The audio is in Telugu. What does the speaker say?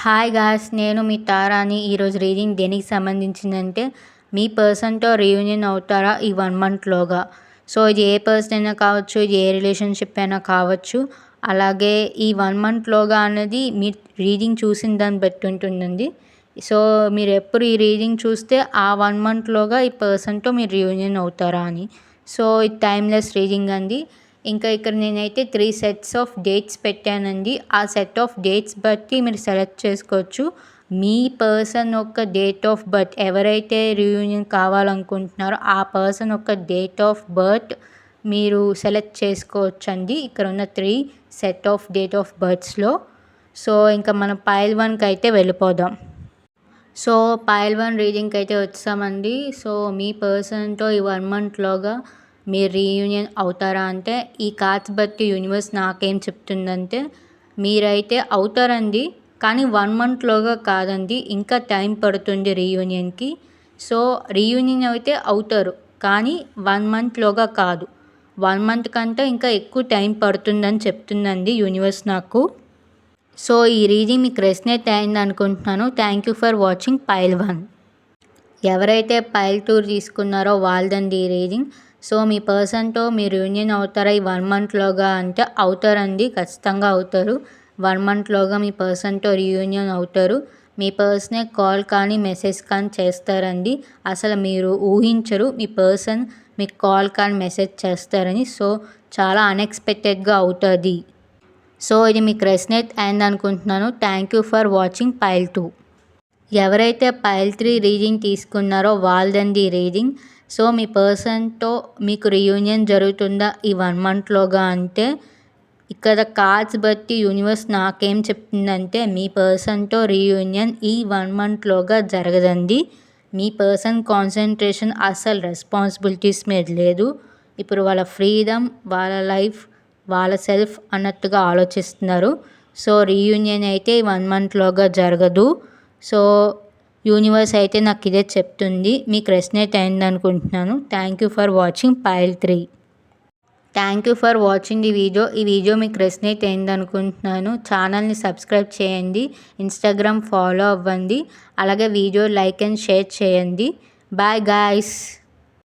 హాయ్ గాయ్స్ నేను మీ తారాని ఈరోజు రీడింగ్ దేనికి సంబంధించిందంటే మీ పర్సన్తో రీయూనియన్ అవుతారా ఈ వన్ మంత్లోగా సో ఇది ఏ పర్సన్ అయినా కావచ్చు ఇది ఏ రిలేషన్షిప్ అయినా కావచ్చు. అలాగే ఈ వన్ మంత్లోగా అనేది మీ రీడింగ్ చూసిన దాన్ని బట్టి ఉంటుందండి. సో మీరు ఎప్పుడు ఈ రీడింగ్ చూస్తే ఆ వన్ మంత్లోగా ఈ పర్సన్తో మీరు రీయూనియన్ అవుతారా అని. సో ఇది టైమ్లెస్ రీడింగ్ అండి. ఇంకా ఇక్కడ నేనైతే త్రీ సెట్స్ ఆఫ్ డేట్స్ పెట్టానండి. ఆ సెట్ ఆఫ్ డేట్స్ బట్టి మీరు సెలెక్ట్ చేసుకోవచ్చు. మీ పర్సన్ యొక్క డేట్ ఆఫ్ బర్త్ ఎవరైతే రియూనియన్ కావాలనుకుంటున్నారో ఆ పర్సన్ యొక్క డేట్ ఆఫ్ బర్త్ మీరు సెలెక్ట్ చేసుకోవచ్చు అండి ఇక్కడ ఉన్న three set of date of బర్త్స్లో so ఇంకా మనం పైల్ వన్కి అయితే వెళ్ళిపోదాం. సో పైల్ వన్ రీడింగ్కి అయితే వచ్చామండి. సో మీ పర్సన్తో ఈ వన్ మంత్లోగా మీరు రీయూనియన్ అవుతారా అంటే ఈ కార్డ్స్ బట్టి యూనివర్స్ నాకేం చెప్తుందంటే మీరైతే అవుతారండి కానీ వన్ మంత్లోగా కాదండి ఇంకా టైం పడుతుంది రీయూనియన్కి సో రీయూనియన్ అయితే అవుతారు కానీ వన్ మంత్లోగా కాదు. వన్ మంత్ కంటే ఇంకా ఎక్కువ టైం పడుతుందని చెప్తుందండి యూనివర్స్ నాకు. సో ఈ రీడింగ్ మీకు రెస్నేట్ అయింది అనుకుంటున్నాను. Thank you for watching pile one ఎవరైతే పైల్ టూర్ తీసుకున్నారో వాళ్ళదండి ఈ రీడింగ్ సో మీ పర్సన్తో మీరు యూనియన్ అవుతారా? ఈ వన్ మంత్లోగా అంటే అవుతారండి ఖచ్చితంగా అవుతారు. వన్ మంత్లోగా మీ పర్సన్తో రీయూనియన్ అవుతారు. మీ పర్సనే కాల్ కానీ మెసేజ్ కానీ చేస్తారండి. అసలు మీరు ఊహించరు మీ పర్సన్ మీకు కాల్ కానీ మెసేజ్ చేస్తారని. సో చాలా అన్ఎక్స్పెక్టెడ్గా అవుతుంది. సో ఇది మీకు రెస్నేట్ అయింది అనుకుంటున్నాను. Thank you for watching pile two. ఎవరైతే పైల్ త్రీ రీడింగ్ తీసుకున్నారో వాళ్ళదండి రీడింగ్. సో మీ పర్సన్తో మీకు రీయూనియన్ జరుగుతుందా ఈ వన్ మంత్లోగా అంటే? ఇక్కడ కార్డ్స్ బట్టి యూనివర్స్ నాకేం చెప్తుందంటే మీ పర్సన్తో రీయూనియన్ ఈ వన్ మంత్లోగా జరగదండి. మీ పర్సన్ కాన్సన్ట్రేషన్ అసలు రెస్పాన్సిబిలిటీస్ మీద లేదు. ఇప్పుడు వాళ్ళ ఫ్రీడమ్ వాళ్ళ లైఫ్ వాళ్ళ సెల్ఫ్ అన్నట్టుగా ఆలోచిస్తున్నారు. సో రీయూనియన్ అయితే వన్ మంత్లోగా జరగదు. సో యూనివర్స్ అయితే నాకు ఇదే చెప్తుంది. మీకు రెస్నేట్ అయింది అనుకుంటున్నాను thank you for watching pile three thank you for watching ఈ వీడియో ఈ వీడియో మీకు రెస్నేట్ అయింది అనుకుంటున్నాను ఛానల్ని సబ్స్క్రైబ్ చేయండి. ఇన్స్టాగ్రామ్ ఫాలో అవ్వండి. అలాగే వీడియో లైక్ అండ్ షేర్ చేయండి. Bye guys